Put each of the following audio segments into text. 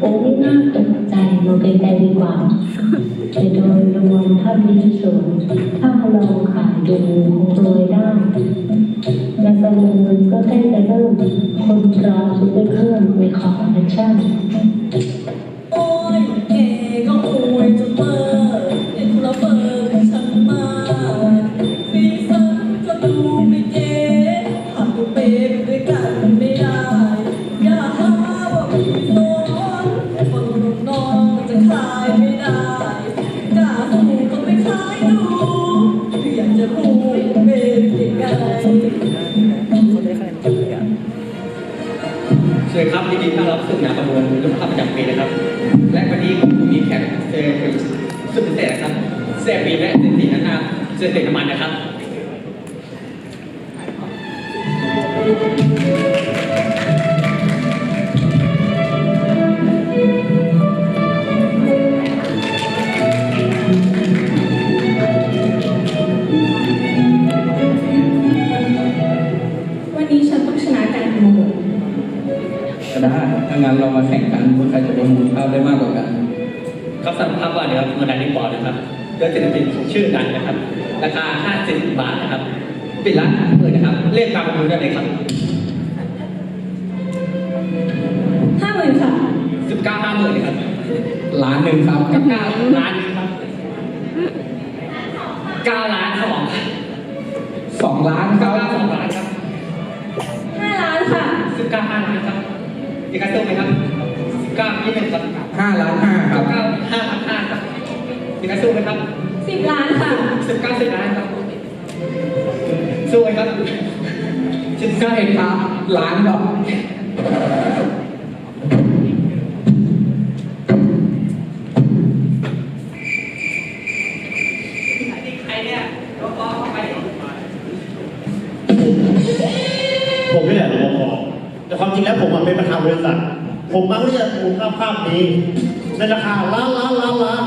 โอ้ยน่าตกใจมาไกลๆดีกว่าแต่โดยรวมถ้ามีส่วนถ้าลองขายดูคงรวยได้ในประมูลก็ใกล้จะเริ่มคนรอซุปเปอเครื่องในคอร์รัปชั่นโอ้ยเก๋ก็อวยจนเบอร์เด็กคนละเบอร์กับฉันมาซีซั่นก็ดูไม่เก๋หากตัวเป็น สวัสดีครับยินดีต้อนรับสู่งานประมูลลูกค้าประจำปีนะครับ และวันนี้ผมมีแขกเซอร์สุดพิเศษนะครับเซอร์ปีและเซอร์ตีนะครับเซอร์ตีน้ำมันนะครับ ได้ถ้างั้นเรามาแข่งกันว่าใครจะประมูลข้าวได้มากกว่ากันครับสำหรับภาพวาดนะครับโมนาลิปอร์นะครับโดยศิลปินชื่อดังนะครับ ราคา 50 บาทนะครับปิดร้านหมื่นนะครับ เรียกตามประมูลได้เลยครับห้าหมื่นค่ะ19 5หมื่นครับล้านหนึ่งครับกับ9ล้านครับ9ล้านสองสองล้านคเก้ารับเก้าสองล้านครับ มีใครสู้ไหมครับสิบเก้ายี่สิบครับห้าล้านห้าคเก้ารับเก้าห้าล้านห้าครับมีใครสู้ไหมครับสิบล้านค่ะสิบเก้าสิบล้านครับสู้ไหมครับสิบเก้าใช่เอ็ดคครัรับบล้านครับใครเนี่ยก็ก็ไปผมนี่แหละรปภแต่ ความจริงแล้วผมเป็นประธานบริษัท ผมมาเรียกมูลค่าภาพนี้ ในราคาล้านล้านล้านล้าน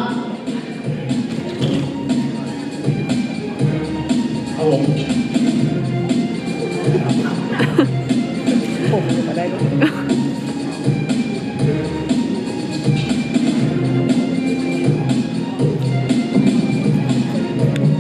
เอาผม